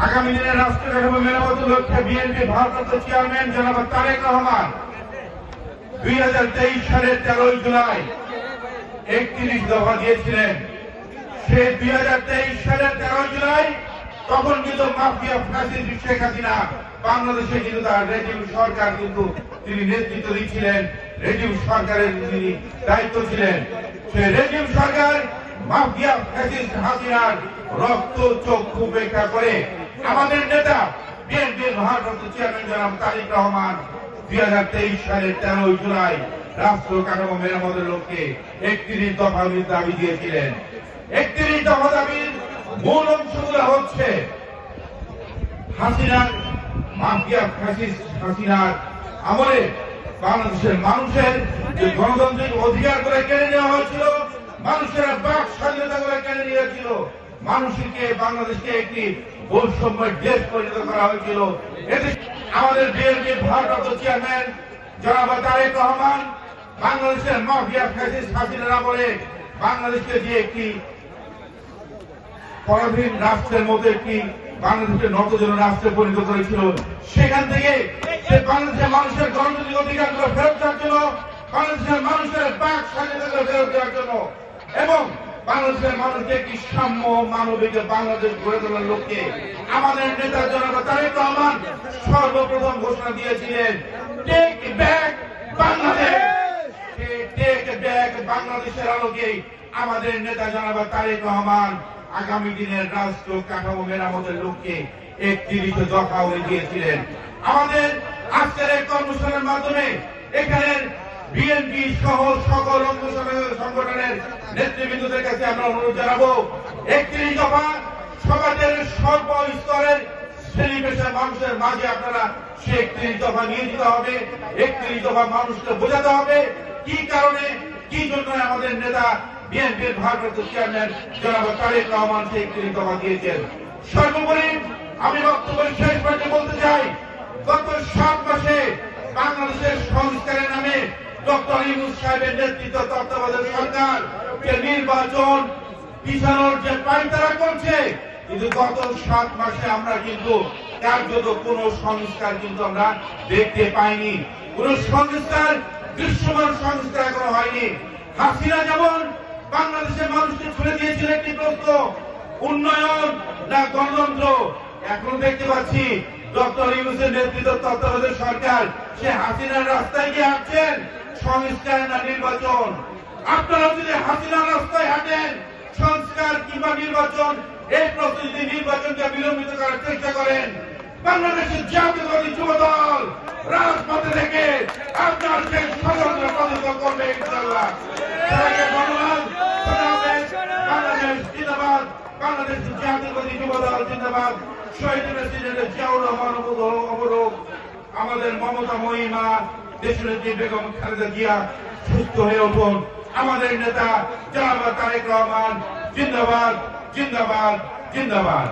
আগামী দিনে রাষ্ট্র কাঠামো মেরামতের লক্ষ্যে বিএনপি ভারপ্রাপ্ত চেয়ারম্যান জনাব তারেক রহমান দুই হাজার তেইশ সালের তেরোই জুলাই একত্রিশ দফা দিয়েছিলেন। সে দুই হাজার তেইশ সালের তেরোই জুলাই তখন কিন্তু মাফিয়া ফাঁসির শেখ হাসিনা বাংলাদেশে কিন্তু তার রেজিম সরকার কিন্তু তিনি নেতৃত্ব দিচ্ছিলেন রেজিম সরকারের তিনি দায়িত্ব ছিলেন। সে রেজিম সরকার মাফিয়া ফ্যাসিস্ট হাসিনার রক্ত চক্ষু উপেক্ষা করে আমাদের নেতা, বিএনপির ভারপ্রাপ্ত চেয়ারম্যান জনাব তারিক রহমান, দুই হাজার তেইশ সালের তেরোই জুলাই রাষ্ট্র কাঠামো মেরামতের লক্ষ্যে একত্রিশ দফা দাবি দিয়েছিলেন। একত্রিশ দফা দাবির মূল অংশগুলো হচ্ছে হাসিনার মাফিয়া ফ্যাসিস্ট হাসিনার আমলে বাংলাদেশের মানুষের যে গণতান্ত্রিক অধিকার করে কেড়ে নেওয়া হয়েছিল, মানুষের বাক স্বাধীনতা করে কেড়ে নিয়েছিল। মানুষকে বাংলাদেশকে একটি বৈষম্যের দেশ পরিণত করা হয়েছিল? আমাদের বিএনপির ভারপ্রাপ্ত চেয়ারম্যান জনাব তারেক রহমান বাংলাদেশের মাফিয়া ফ্যাসিস্ট হাসিনার আমলে বাংলাদেশকে যে একটি পরাধীন রাষ্ট্রের মধ্যে একটি বাংলাদেশের নতজন রাষ্ট্রে পরিণত করেছিল। সেখান থেকে বাংলাদেশের মানুষের গণতান্ত্রিক অধিকারগুলো ফেরত দেওয়ার জন্য, বাংলাদেশের মানুষের বাক স্বাধীনতাগুলো ফেরত দেওয়ার জন্য এবং বাংলাদেশের মানুষকে একটি সাম্য মানবিক বাংলাদেশ গড়ে তোলার লক্ষ্যে? আমাদের নেতা জনতা তারেক রহমান সর্বপ্রথম ঘোষণা দিয়েছিলেন, টেক ব্যাক বাংলাদেশ! বাংলাদেশের আলোকে আমাদের নেতা রহমান আগামী দিনের মেরামতের আমাদের মাধ্যমে এখানের বিএনপি সহ সকল সংগঠনের নেতৃবৃন্দদের কাছে আমরা অনুরোধ জানাব, একত্রিশ দফা সমাজের সর্ব স্তরের মানুষের মাঝে আপনারা সে একত্রিশ দফা নিয়ে যেতে হবে, একত্রিশ দফা মানুষকে বোঝাতে হবে কি কারণে, কি জন্য আমাদের নেতা বিএনপির ভারপ্রাপ্ত চেয়ারম্যান জনাব তারেক রহমান সেই একত্রিশ দফা দিয়েছেন। সর্বোপরি আমি বক্তব্যের শেষ পর্যায়ে বলতে চাই, গত সাত মাসে বাংলাদেশের সংস্কারের নামে ডক্টর ইউনুস দেখতে পাইনি। কোন সংস্কার, দৃশ্যমান সংস্কার হয়নি। হাসিনা যেমন বাংলাদেশের মানুষকে ছুড়ে দিয়েছিল একটি প্রশ্ন, উন্নয়ন না গণতন্ত্র? এখন দেখতে পাচ্ছি ডক্টর ইউনুসের নেতৃত্ব তত্ত্বাবধায়ক সরকার, সে হাসিনার রাস্তায় গিয়ে হাঁটছেন। সংস্কার না নির্বাচন। আপনারা যদি হাসিনার রাস্তায় হাঁটেন, সংস্কার কিংবা নির্বাচন, এই যদি নির্বাচনকে বিলম্বিত করার চেষ্টা করেন। বাংলাদেশের জাতীয়বাদী যুব দল রাজপথে থেকে আপনার যে ষড়যন্ত্র করবে জিন্দাবাদ। শহীদ প্রেসিডেন্ট জিয়াউর রহমান অমরক আমাদের মমতা মহিমা দেশনেত্রী বেগম খালেদা জিয়া সুস্থ হয়ে উঠুন। আমাদের নেতা জামা তারেক রহমান, জিন্দাবাদ জিন্দাবাদ জিন্দাবাদ।